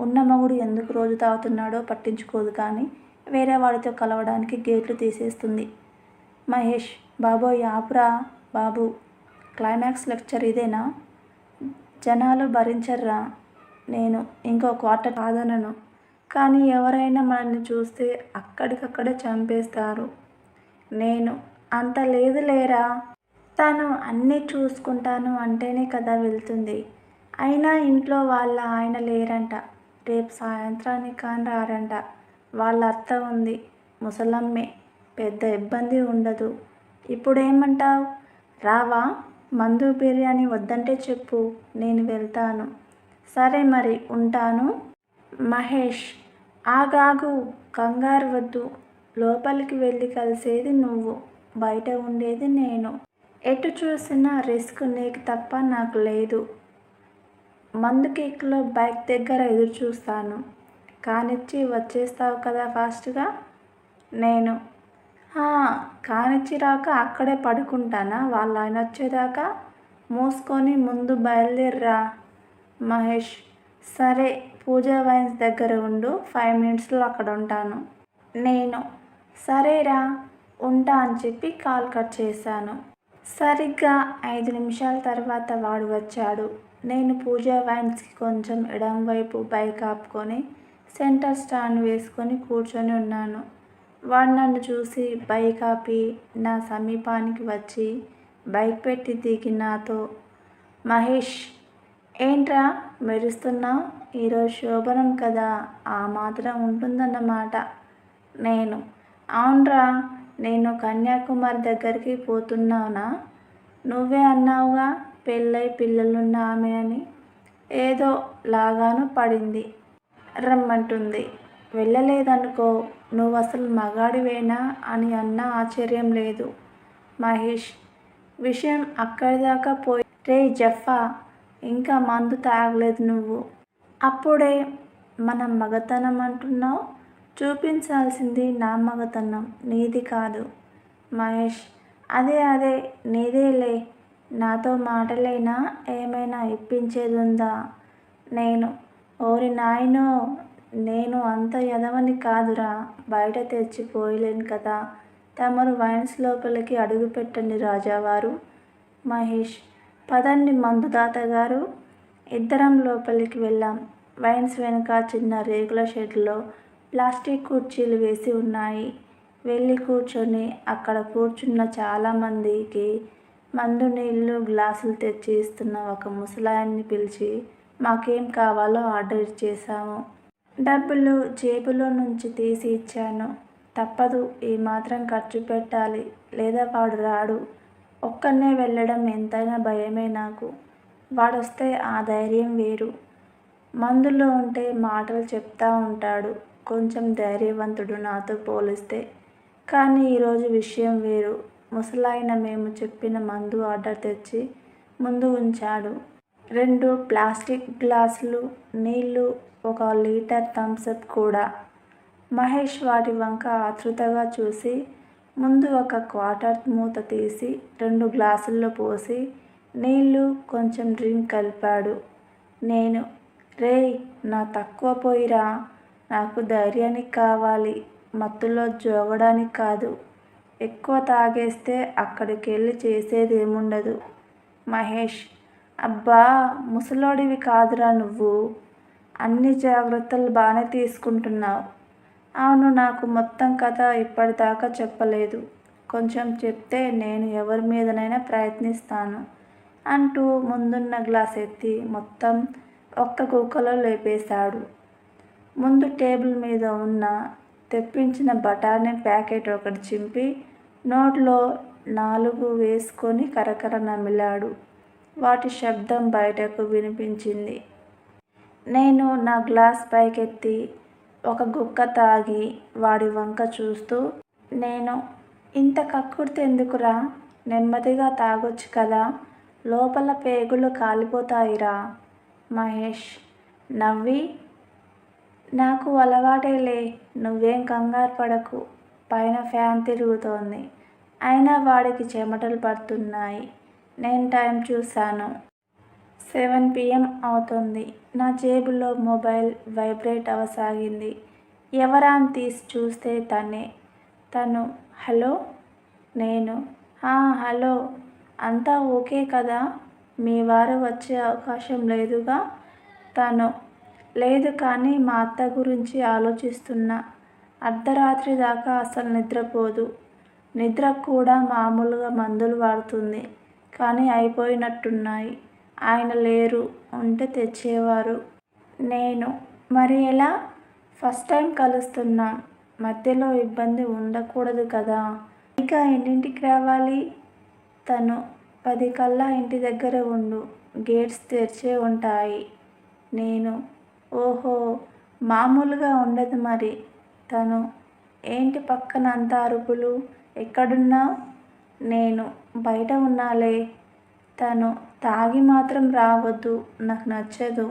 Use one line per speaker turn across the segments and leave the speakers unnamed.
ఉన్న మగుడు ఎందుకు రోజు తాగుతున్నాడో పట్టించుకోదు కానీ వేరే వాడితో కలవడానికి గేట్లు తీసేస్తుంది. మహేష్ బాబోయ్ ఆపురా బాబు. క్లైమాక్స్ లెక్చర్ ఇదేనా? జనాలు భరించర్రా. నేను ఇంకో క్వార్టర్ కాదనను కానీ ఎవరైనా మనల్ని చూస్తే అక్కడికక్కడే చంపేస్తారు. నేను అంత లేదు లేరా? తను అన్నీ చూసుకుంటాను అంటేనే కదా వెళ్తుంది. అయినా ఇంట్లో వాళ్ళ ఆయన లేరంట. రేపు సాయంత్రానికి కానీ రారంట. వాళ్ళ అత్త ఉంది. ముసలమ్మే. పెద్ద ఇబ్బంది ఉండదు. ఇప్పుడేమంటావు? రావా? మందు బిర్యానీ వద్దంటే చెప్పు. నేను వెళ్తాను. సరే మరి ఉంటాను. మహేష్ ఆగాగు. కంగారు వద్దు. లోపలికి వెళ్ళి కలిసేది నువ్వు. బయట ఉండేది నేను. ఎటు చూసినా రిస్క్ నీకు తప్ప నాకు లేదు. మందు కేక్లో బైక్ దగ్గర ఎదురు చూస్తాను. కానిచ్చి వచ్చేస్తావు కదా ఫాస్ట్గా? నేను. కానిచ్చి రాక అక్కడే పడుకుంటానా? వాళ్ళ ఆయన వచ్చేదాకా మూసుకొని ముందు బయలుదేర్రా. మహేష్ సరే పూజా వైన్స్ దగ్గర ఉండు ఫైవ్ మినిట్స్లో అక్కడ ఉంటాను. నేను. సరేరా ఉంటా అని చెప్పి కాల్ కట్ చేశాను. సరిగ్గా ఐదు నిమిషాల తర్వాత వాడు వచ్చాడు. నేను పూజా వైన్స్కి కొంచెం ఎడం వైపు బైక్ ఆపుకొని సెంటర్ స్టాండ్ వేసుకొని కూర్చొని ఉన్నాను. వాడు నన్ను చూసి బైక్ ఆపి నా సమీపానికి వచ్చి బైక్ పెట్టి దిగి నాతో మహేష్ ఏంట్రా మెరుస్తున్నావు? ఈరోజు శోభనం కదా ఆ మాత్రం ఉంటుందన్నమాట. నేను అవునరా నేను కన్యాకుమారి దగ్గరికి పోతున్నానా? నువ్వే అన్నావుగా పెళ్ళై పిల్లలున్న ఆమె అని ఏదో లాగాను పడింది. రమ్మంటుంది. వెళ్ళలేదనుకో నువ్వు అసలు మగాడివేనా అని అన్న ఆశ్చర్యం లేదు. మహేష్ విషయం అక్కడిదాకా పోయి రే జఫా ఇంకా మందు తాగలేదు నువ్వు. అప్పుడే మన మగతనం అంటున్నావు? చూపించాల్సింది నా మగతనం నీది కాదు. మహేష్ అదే అదే నీదేలే నాతో మాటలైనా ఏమైనా ఇప్పించేది ఉందా నేను ఓరి నాయనో నేను అంత ఎదవని కాదురా. బయట తెచ్చిపోయలేను కదా. తమరు వైన్స్ లోపలికి అడుగు పెట్టండి రాజావారు. మహేష్ పదండి మందుదాత గారు ఇద్దరం లోపలికి వెళ్ళాం. వైన్స్ వెనుక చిన్న రేకుల షెడ్లో ప్లాస్టిక్ కుర్చీలు వేసి ఉన్నాయి. వెళ్ళి కూర్చొని అక్కడ కూర్చున్న చాలామందికి మందు నీళ్ళు గ్లాసులు తెచ్చి ఇస్తున్న ఒక ముసలాయన్ని పిలిచి మాకేం కావాలో ఆర్డర్ చేశాము. డబ్బులు జేబులో నుంచి తీసి ఇచ్చాను. తప్పదు ఈ మాత్రం ఖర్చు పెట్టాలి. లేదా వాడు రాడు. ఒక్కనే వెళ్ళడం ఎంతైనా భయమే నాకు. వాడొస్తే ఆ ధైర్యం వేరు. మందులో ఉంటే మాటలు చెప్తా ఉంటాడు. కొంచెం ధైర్యవంతుడు నాతో పోలిస్తే. కానీ ఈరోజు విషయం వేరు. ముసలాయన మేము చెప్పిన మందు ఆర్డర్ తెచ్చి ముందు ఉంచాడు. రెండు ప్లాస్టిక్ గ్లాసులు నీళ్ళు ఒక లీటర్ థమ్సప్ కూడా. మహేష్ వాటి వంక ఆతృతగా చూసి ముందు ఒక క్వార్టర్ మూత తీసి రెండు గ్లాసుల్లో పోసి నీళ్ళు కొంచెం డ్రింక్ కలిపాడు. నేను రేయ్ నా తక్కువ పోయిరా నాకు ధైర్యానికి కావాలి మత్తులో జోగడానికి కాదు. ఎక్కువ తాగేస్తే అక్కడికి వెళ్ళి చేసేది ఏముండదు మహేష్ అబ్బా ముసలోడివి కాదురా నువ్వు. అన్ని జాగ్రత్తలు బాగానే తీసుకుంటున్నావు. అవును నాకు మొత్తం కథ ఇప్పటిదాకా చెప్పలేదు. కొంచెం చెప్తే నేను ఎవరి మీదనైనా ప్రయత్నిస్తాను అంటూ ముందున్న గ్లాస్ ఎత్తి మొత్తం ఒక్క కుక్కలో లేపేశాడు. ముందు టేబుల్ మీద ఉన్న తెప్పించిన బఠానీ ప్యాకెట్ ఒకటి చింపి నోట్లో నాలుగు వేసుకొని కరకర నమిలాడు. వాటి శబ్దం బయటకు వినిపించింది. నేను నా గ్లాస్ పైకెత్తి ఒక గుక్క తాగి వాడి వంక చూస్తూ నేను ఇంత కక్కుర్తి ఎందుకురా? నెమ్మదిగా తాగొచ్చు కదా? లోపల పేగులు కాలిపోతాయిరా. మహేష్ నవ్వి నాకు అలవాటేలే నువ్వేం కంగారు పడకు. పైన ఫ్యాన్ తిరుగుతోంది అయినా వాడికి చెమటలు పడుతున్నాయి నేను టైం చూశాను సెవెన్ పిఎం అవుతుంది నా జేబులో మొబైల్ వైబ్రేట్ అవసాగింది. ఎవరా అని తీసి చూస్తే తనే. తను హలో! నేను ఆ హలో! అంతా ఓకే కదా! మీ వారు వచ్చే అవకాశం లేదుగా! తను లేదు కానీ మా అత్త గురించి ఆలోచిస్తున్నా. అర్ధరాత్రి దాకా అసలు నిద్రపోదు. నిద్ర కూడా మామూలుగా మందులు వాడుతుంది. కానీ అయిపోయినట్టున్నాయి. ఆయన లేరు. ఉంటే తెచ్చేవారు. నేను మరి ఎలా? ఫస్ట్ టైం కలుస్తున్నాం. మధ్యలో ఇబ్బంది ఉండకూడదు కదా! ఇంకా ఎన్నింటికి రావాలి? తను పది కల్లా ఇంటి దగ్గర ఉండు. గేట్స్ తెరిచే ఉంటాయి. నేను ఓహో! మామూలుగా ఉండదు మరి. తను ఏంటి పక్కన అంత అరుపులు? ఎక్కడున్నా నేను బయట ఉన్నాలే. తను తాగి మాత్రం రావద్దు. నాకు నచ్చదు.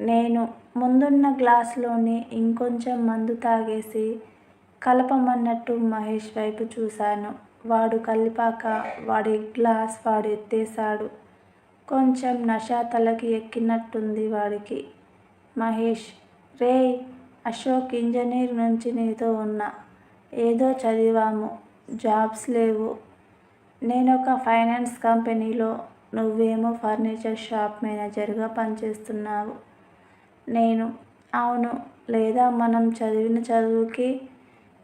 నేను ముందున్న గ్లాసులోని ఇంకొంచెం మందు తాగేసి కలపమన్నట్టు మహేష్ వైపు చూశాను. వాడు కలిపాక వాడి గ్లాస్ వాడు ఎత్తేశాడు. కొంచెం నష తలకి ఎక్కినట్టుంది వాడికి. మహేష్ రే అశోక్ ఇంజనీర్ నుంచి నీతో ఉన్నా. ఏదో చదివాము. జాబ్స్ లేవు. నేనొక ఫైనాన్స్ కంపెనీలో నువ్వేమో ఫర్నిచర్ షాప్ మేనేజర్గా పనిచేస్తున్నావు. నేను అవును. లేదా మనం చదివిన చదువుకి,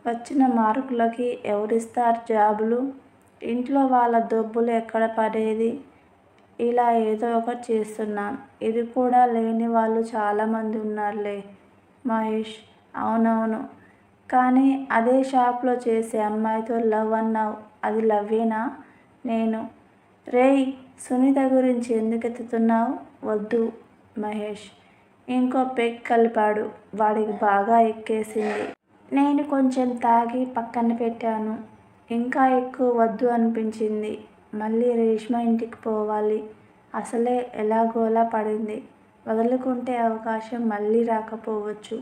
వచ్చిన మార్కులకి ఎవరిస్తారు జాబులు? ఇంట్లో వాళ్ళ దొబ్బులు ఎక్కడ పడేది? ఇలా ఏదో ఒకటి చేస్తున్నాం. ఇది కూడా లేని వాళ్ళు చాలామంది ఉన్నారులే. మహేష్ అవునవును. కానీ అదే షాప్లో చేసే అమ్మాయితో లవ్ అన్నావు అది లవ్వేనా? నేను రేయ్! సునీత గురించి ఎందుకెత్తుతున్నావ్? వద్దు. మహేష్ ఇంకో పెగ్ కలిపాడు. వాడికి బాగా ఎక్కేసింది. నేను కొంచెం తాగి పక్కన పెట్టాను. ఇంకా ఎక్కువ వద్దు అనిపించింది. మళ్ళీ రేష్మ ఇంటికి పోవాలి. అసలే ఎలాగోలా పడింది. వదులుకుంటే అవకాశం మళ్ళీ రాకపోవచ్చు.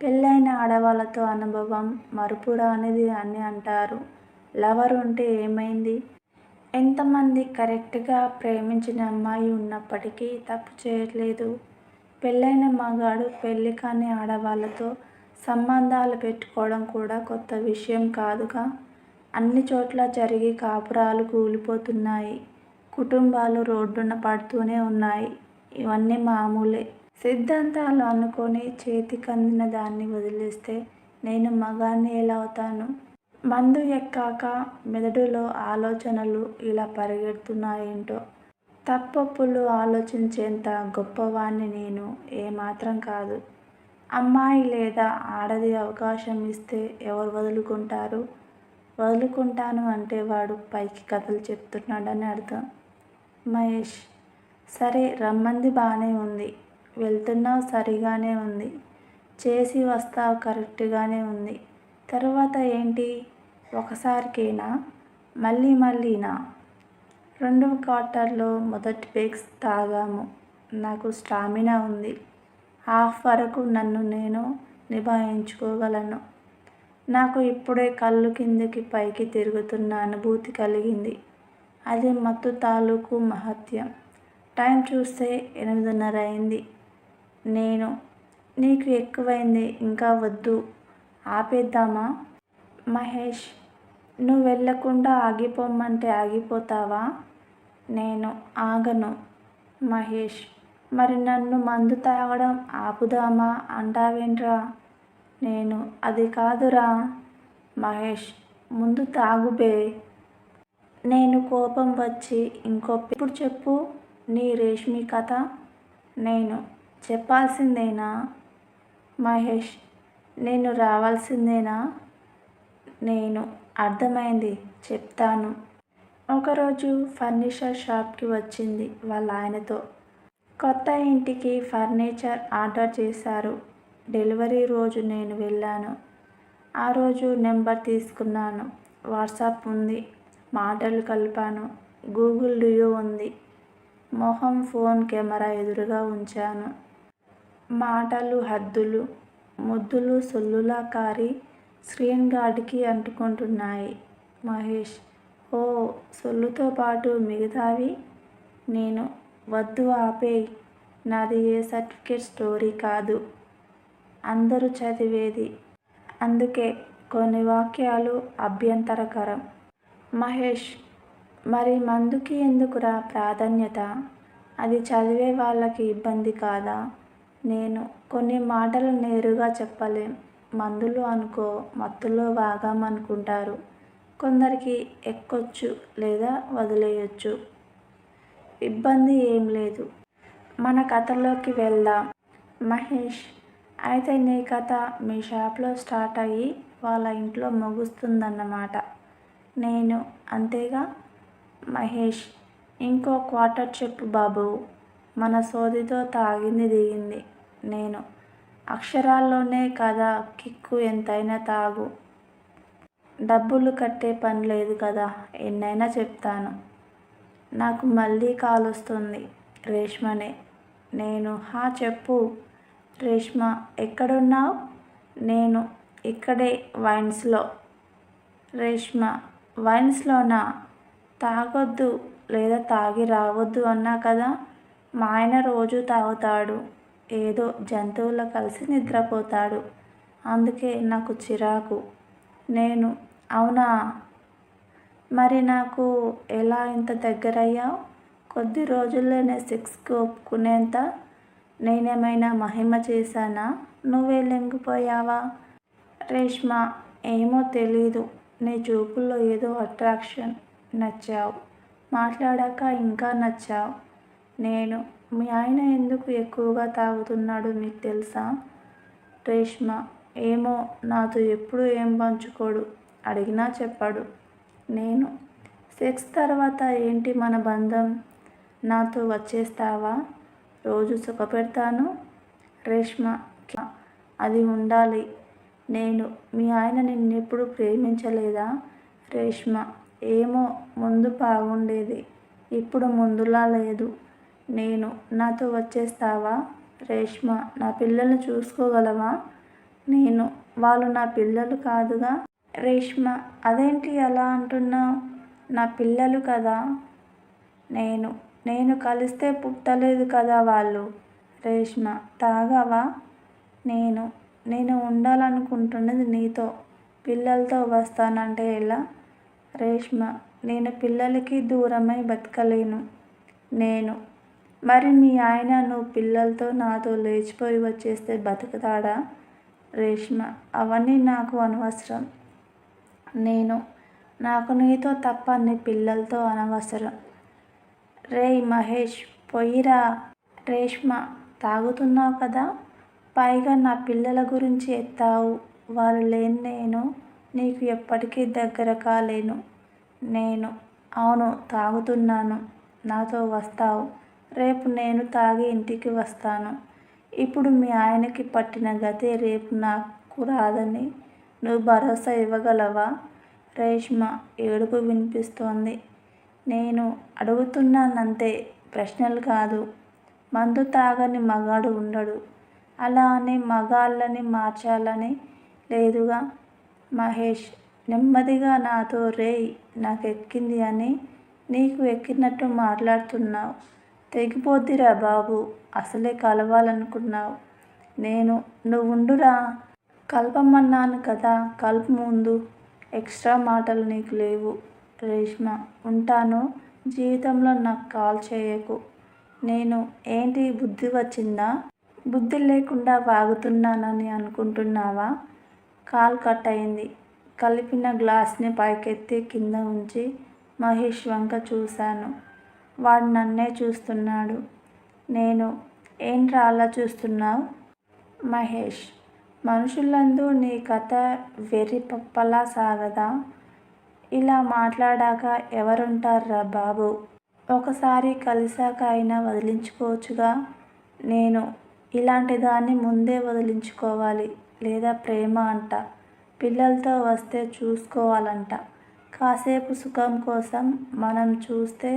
పెళ్ళైన ఆడవాళ్ళతో అనుభవం మరుపురానిది అని అంటారు. లవర్ ఉంటే ఏమైంది? ఎంతమంది కరెక్ట్గా ప్రేమించిన అమ్మాయి ఉన్నప్పటికీ తప్పు చేయట్లేదు. పెళ్ళైన మగాడు పెళ్ళి కాని ఆడవాళ్ళతో సంబంధాలు పెట్టుకోవడం కూడా కొత్త విషయం కాదుగా! అన్ని చోట్ల జరిగి కాపురాలు కూలిపోతున్నాయి. కుటుంబాలు రోడ్డున పడుతూనే ఉన్నాయి. ఇవన్నీ మామూలే. సిద్ధాంతాలు అనుకుని చేతికందిన దాన్ని వదిలేస్తే నేను మగాన్ని ఎలా అవుతాను? మందు ఎక్కాక మెదడులో ఆలోచనలు ఇలా పరిగెడుతున్నాయేంటో? తప్పప్పులు ఆలోచించేంత గొప్పవాణ్ణి నేను ఏమాత్రం కాదు. అమ్మాయి లేదా ఆడది అవకాశం ఇస్తే ఎవరు వదులుకుంటారు? వదులుకుంటాను అంటే వాడు పైకి కథలు చెప్తున్నాడని అర్థం. మహేష్ సరే రమ్మంది బాగానే ఉంది. వెళ్తున్నావు సరిగానే ఉంది. చేసి వస్తావు కరెక్ట్గానే ఉంది. తరువాత ఏంటి? ఒకసారికేనా? మళ్ళీ మళ్ళీనా? రెండవ క్వార్టర్లో మొదటి పేక్స్ తాగాము. నాకు స్టామినా ఉంది. హాఫ్ వరకు నన్ను నేను నిభాయించుకోగలను. నాకు ఇప్పుడే కళ్ళు కిందకి పైకి తిరుగుతున్న అనుభూతి కలిగింది. అది మత్తు తాలూకు మహత్యం. టైం చూస్తే ఎనిమిదిన్నర అయింది. నేను నీకు ఎక్కువైంది ఇంకా వద్దు. ఆపేద్దామా? మహేష్ నువ్వు వెళ్ళకుండా ఆగిపోమంటే ఆగిపోతావా? నేను ఆగను. మహేష్ మరి నన్ను మందు తాగడం ఆపుదామా అంటావేంట్రా? నేను అది కాదురా! మహేష్ ముందు తాగుబే నేను కోపం వచ్చి ఇంకో ఇప్పుడు చెప్పు నీ రేష్మి కథ? నేను చెప్పాల్సిందేనా? మహేష్ నేను రావాల్సిందేనా? నేను అర్థమైంది. చెప్తాను. ఒకరోజు ఫర్నిచర్ షాప్కి వచ్చింది వాళ్ళ ఆయనతో కొత్త ఇంటికి ఫర్నిచర్ ఆర్డర్ చేశారు. డెలివరీ రోజు నేను వెళ్ళాను. ఆ రోజు నెంబర్ తీసుకున్నాను. వాట్సాప్ ఉంది. మాటలు కలిపాను. గూగుల్ డియో ఉంది. మొహం ఫోన్ కెమెరా ఎదురుగా ఉంచాను. మాటలు హద్దులు, ముద్దులు సొల్లులా కారి స్క్రీన్ గార్డ్కి అంటుకుంటున్నాయి. మహేష్ ఓ సొల్లుతో పాటు మిగతావి? నేను వద్దు ఆపే నాది ఏ సర్టిఫికేట్ స్టోరీ కాదు అందరూ చదివేది అందుకే కొన్ని వాక్యాలు అభ్యంతరకరం మహేష్ మరి మందుకి ఎందుకురా ప్రాధాన్యత? అది చదివే వాళ్ళకి ఇబ్బంది కాదా? నేను కొన్ని మాటలు నేరుగా చెప్పలేం. మందులు అనుకో మత్తులో వాగామనుకుంటారు కొందరికి ఎక్కొచ్చు లేదా వదిలేయచ్చు. ఇబ్బంది ఏం లేదు. మన కథలోకి వెళ్దాం. మహేష్ అయితే నీ కథ మీ షాప్లో స్టార్ట్ అయ్యి వాళ్ళ ఇంట్లో ముగుస్తుందన్నమాట. నేను అంతేగా? మహేష్ ఇంకో క్వార్టర్ చెప్పు బాబు. మన సోదితో తాగింది దిగింది నేను. అక్షరాల్లోనే కదా కిక్కు ఎంతైనా తాగు. డబ్బులు కట్టే పని లేదు కదా ఎన్నైనా చెప్తాను. నాకు మళ్ళీ కాల్ వస్తుంది రేష్మనే. నేను హా చెప్పు. రేష్మ ఎక్కడున్నావు? నేను ఇక్కడే వైన్స్లో. రేష్మ వైన్స్లోనా? తాగొద్దు లేదా తాగి రావద్దు అన్నా కదా మా ఆయన రోజు తాగుతాడు. ఏదో జంతువుల కలిసి నిద్రపోతాడు. అందుకే నాకు చిరాకు. నేను అవునా? మరి నాకు ఎలా ఇంత దగ్గరయ్యావు? కొద్ది రోజుల్లోనే సిక్స్కి ఒప్పుకునేంత నేనేమైనా మహిమ చేశానా? నువ్వే లింగిపోయావా? రేష్మ ఏమో తెలీదు. నీ చూపుల్లో ఏదో అట్రాక్షన్. నచ్చావు. మాట్లాడాక ఇంకా నచ్చావు. నేను మీ ఆయన ఎందుకు ఎక్కువగా తాగుతున్నాడు మీకు తెలుసా? రేష్మ ఏమో నాతో ఎప్పుడు ఏం పంచుకోడు అడిగినా చెప్పాడు. నేను సెక్స్ తర్వాత ఏంటి మన బంధం? నాతో వచ్చేస్తావా? రోజు సుఖపెడతాను రేష్మ అది ఉండాలి. నేను మీ ఆయన నిన్నెప్పుడు ప్రేమించలేదా? రేష్మ ఏమో ముందు బాగుండేది ఇప్పుడు ముందులా లేదు. నేను నాతో వచ్చేస్తావా? రేష్మ నా పిల్లల్ని చూసుకోగలవా? నేను వాళ్ళు నా పిల్లలు కాదుగా? రేష్మ అదేంటి అలా అంటున్నావు? నా పిల్లలు కదా? నేను నేను కలిస్తే పుట్టలేదు కదా వాళ్ళు? రేష్మ తాగావా? నేను నేను ఉండాలనుకుంటున్నది నీతో. పిల్లలతో వస్తానంటే ఎలా? రేష్మ నేను పిల్లలకి దూరమై బతకలేను. నేను. మరి మీ ఆయన నువ్వు పిల్లలతో నాతో లేచిపోయి వచ్చేస్తే బతుకుతాడా? రేష్మ. అవన్నీ నాకు అనవసరం. నేను. నాకు నీతో తప్ప నీ పిల్లలతో అనవసరం. రేయ్ మహేష్ పొయ్యిరా రేష్మ తాగుతున్నావు కదా? పైగా నా పిల్లల గురించి ఎత్తావు. వాళ్ళు లేని నేను నీకు ఎప్పటికీ దగ్గర కాలేను. నేను అవును తాగుతున్నాను. నాతో వస్తావు. రేపు నేను తాగి ఇంటికి వస్తాను. ఇప్పుడు మీ ఆయనకి పట్టిన గతే రేపు నాకు రాదని నువ్వు భరోసా ఇవ్వగలవా? రేష్మ ఏడుపు వినిపిస్తోంది. నేను అడుగుతున్నానంతే ప్రశ్నలు కాదు. మందు తాగని మగాడు ఉండడు. అలా అని మగాళ్ళని మార్చాలని లేదుగా. మహేష్ నెమ్మదిగా నాతో రేయ్ నాకు ఎక్కింది అని నీకు ఎక్కినట్టు మాట్లాడుతున్నావు. తెగిపోద్దిరా బాబు అసలే కలవాలనుకున్నావు. నేను నువ్వు ఉండురా కలపమన్నాను కదా కలుపు ముందు. ఎక్స్ట్రా మాటలు నీకు లేవు. రేష్మ ఉంటాను. జీవితంలో నాకు కాల్ చేయకు. నేను ఏంటి బుద్ధి వచ్చిందా? బుద్ధి లేకుండా వాగుతున్నానని అనుకుంటున్నావా? కాల్ కట్ అయింది కలిపిన గ్లాస్ని పైకెత్తి కింద ఉంచి మహేష్ వంక చూశాను. వాడు నన్నే చూస్తున్నాడు. నేను ఏంట్రా అలా చూస్తున్నావు? మహేష్ మనుషులందు నీ కథ వెర్రి పప్పలా సాగదా? ఇలా మాట్లాడాక ఎవరుంటారా బాబు? ఒకసారి కలిసాక అయినా వదిలించుకోవచ్చుగా? నేను ఇలాంటి దాన్ని ముందే వదిలించుకోవాలి. లేదా ప్రేమ అంట. పిల్లలతో వస్తే చూసుకోవాలంట. కాసేపు సుఖం కోసం మనం చూస్తే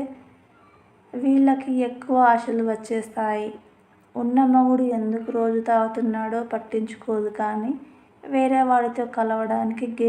వీళ్ళకి ఎక్కువ ఆశలు వచ్చేస్తాయి. ఉన్న మగుడు ఎందుకు రోజు తాగుతున్నాడో పట్టించుకోదు కానీ వేరే వాడితో కలవడానికి గే